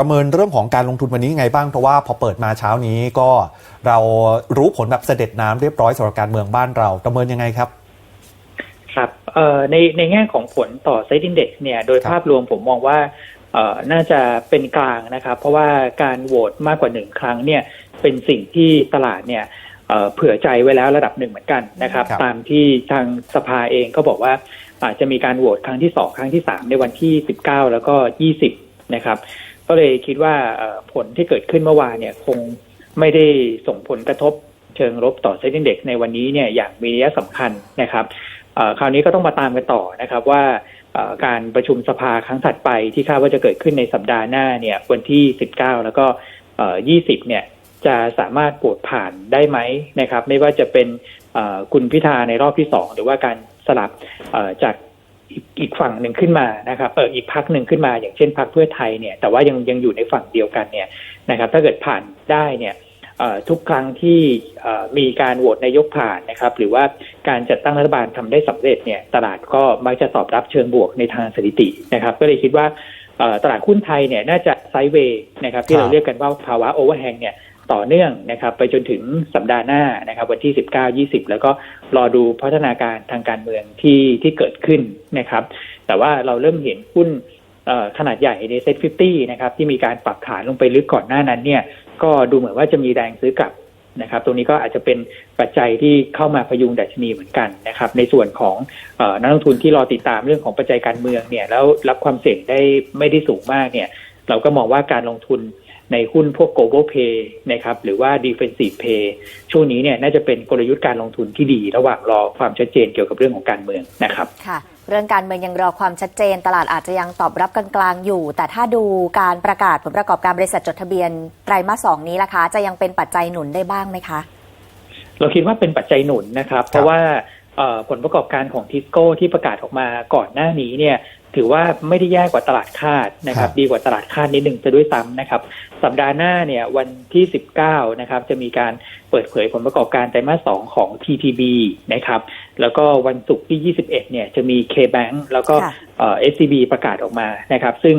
ประเมินเรื่องของการลงทุนวันนี้ยังไงบ้าง เพราะว่าพอเปิดมาเช้านี้ก็เรารู้ผลแบบเสด็จน้ำเรียบร้อยสำหรับการเมืองบ้านเรา ประเมินยังไงครับ ครับเอ่อในในแง่ของผลต่อเซ็นดี x เนี่ย โดยครับภาพรวมผมมองว่าเอ่อน่าจะเป็นกลางนะครับ เพราะว่าการโหวตมากกว่าหนึ่งครั้งเนี่ยเป็นสิ่งที่ตลาดเนี่ยเอ่อเผื่อใจไว้แล้วระดับหนึ่งเหมือนกันนะครับครับตามที่ทางสภาเองก็บอกว่าอาจจะมีการโหวตครั้งที่สองครั้งที่สามในวันที่สิบเก้าแล้วก็ยี่สิบนะครับ ก็เลยคิดว่าผลที่เกิดขึ้นเมื่อวานเนี่ยคงไม่ได้ส่งผลกระทบเชิงลบต่อเซ็นดี x ในวันนี้เนี่ยอย่างมีนัยสำคัญนะครับคราวนี้ก็ต้องมาตามกันต่อนะครับว่าการประชุมสภาครั้งถัดไปที่คาดว่าจะเกิดขึ้นในสัปดาห์หน้าเนี่ยวันที่ 19 แล้วก็ 20 เนี่ยจะสามารถโหวตผ่านได้ไหมนะครับ ไม่ว่าจะเป็นคุณพิธาในรอบที่สองหรือว่าการสลับจาก อีกฝั่งหนึ่งขึ้นมานะครับเอออีกพักหนึ่งขึ้นมา อย่างเช่นพักเพื่อไทยเนี่ย แต่ว่ายังยังอยู่ในฝั่งเดียวกันเนี่ยนะครับ ถ้าเกิดผ่านได้เนี่ยทุกครั้งที่มีการโหวตนายกผ่านนะครับ หรือว่าการจัดตั้งรัฐบาลทำได้สำเร็จเนี่ย ตลาดก็มักจะตอบรับเชิงบวกในทางสถิตินะครับ ก็เลยคิดว่าตลาดหุ้นไทยเนี่ยน่าจะไซด์เวย์นะครับ ที่เราเรียกกันว่าภาวะโอเวอร์แฮงเนี่ย ต่อเนื่องนะครับ ไปจนถึงสัปดาห์หน้านะครับ วันที่ 19 20 แล้วก็รอดูพัฒนาการทางการเมืองที่ที่เกิดขึ้นนะครับ แต่ว่าเราเริ่มเห็นหุ้นขนาดใหญ่ในเซ็ต50นะครับที่มีการปรับฐานลงไปลึกก่อนหน้านั้นเนี่ยก็ดูเหมือนว่าจะมีแรงซื้อกลับนะครับ ตรงนี้ก็อาจจะเป็นปัจจัยที่เข้ามาพยุงดัชนีเหมือนกันนะครับ ในส่วนของอนักลงทุนที่รอติดตามเรื่องของปัจจัยการเมืองเนี่ยแล้วรับความเสี่ยงได้ไม่ได้สูงมากเนี่ย เราก็มองว่าการลงทุน ในหุ้นพวก global pay นะครับหรือว่า defensive pay ช่วงนี้เนี่ยน่าจะเป็นกลยุทธ์การลงทุนที่ดีระหว่างรอความชัดเจนเกี่ยวกับเรื่องของการเมืองนะครับค่ะเรื่องการเมืองยังรอความชัดเจน ตลาดอาจจะยังตอบรับกลางๆอยู่ แต่ถ้าดูการประกาศผลประกอบการบริษัทจดทะเบียนไตรมาสสองนี้ล่ะคะ จะยังเป็นปัจจัยหนุนได้บ้างไหมคะ เราคิดว่าเป็นปัจจัยหนุนนะครับ เพราะว่าเอ่อ ผลประกอบการของทิสโก้ที่ประกาศออกมาก่อนหน้านี้เนี่ยถือว่าไม่ได้แย่กว่าตลาดคาดนะครับครับ ดีกว่าตลาดคาดนิดหนึ่งจะด้วยซ้ำนะครับ สัปดาห์หน้าเนี่ยวันที่ 19 นะครับ จะมีการเปิดเผยผลประกอบการไตรมาส 2 ของ TTB นะครับ แล้วก็วันศุกร์ที่ 21 เนี่ยจะมี K-Bank แล้วก็ค่ะเอ่อ SCB ประกาศออกมานะครับ ซึ่ง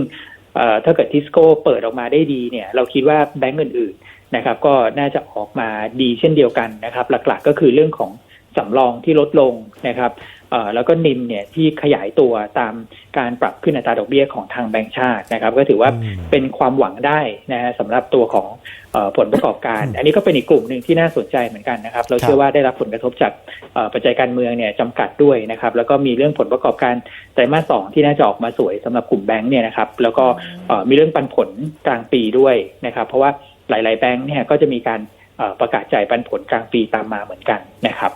เอ่อถ้าเกิดทิสโก้เปิดออกมาได้ดีเนี่ย เราคิดว่าแบงก์อื่น ๆ นะครับ ก็น่าจะออกมาดีเช่นเดียวกันนะครับ หลัก ๆ ก็คือเรื่องของ สำรองที่ลดลงนะครับเอ่อแล้วก็นิมเนี่ยที่ขยายตัวตามการปรับขึ้นอัตราดอกเบี้ยของทางแบงก์ชาตินะครับ ก็ถือว่าอืมเป็นความหวังได้นะฮะสำหรับตัวของเออผลประกอบการอืมอันนี้ก็เป็นอีกกลุ่มหนึ่งที่น่าสนใจเหมือนกันนะครับ เราเชื่อว่าได้รับผลกระทบจากเอ่อปัจจัยการเมืองเนี่ยจำกัดด้วยนะครับ แล้วก็มีเรื่องผลประกอบการไตรมาสสองที่น่าจะออกมาสวยสำหรับกลุ่มแบงก์เนี่ยนะครับ แล้วก็เอ่อมีเรื่องปันผลกลางปีด้วยนะครับ เพราะว่าหลาย ๆ แบงก์เนี่ยก็จะมีการเอ่อประกาศจ่ายปันผลกลางปีตามมาเหมือนกันนะครับ